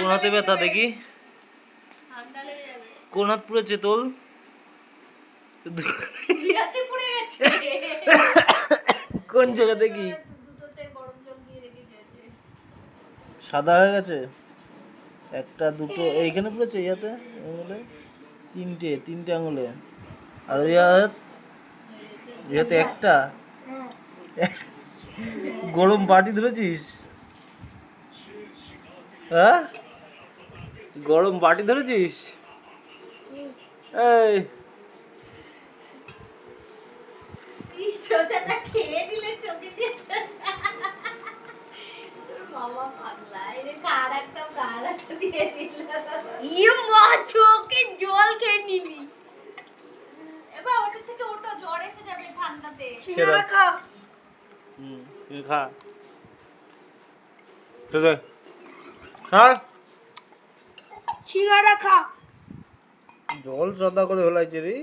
কোন হাতে ব্যথা দেখি? কোন হাত পুড়েছে তোল কোন জায়গা দেখি? সাদা হয়ে গেছে? একটা দুটো এইখানে পড়েছে ইয়াতে? আঙুলে? তিনটে তিনটে আঙুলে। আর ওই হাত ইয়াতে একটা? গরম বাটি ধরেছিস? হ্যাঁ? গরম বাটি ধরেছিস? এই। ইয়ে জল খেয়ে নিবি। এবার ওটা থেকে ওটা জ্বর এসে যাবে ঠান্ডাতে। খা হুম তুই খা। সিঙ্গারা খা জল সাদা করে ফেলাইছে রে।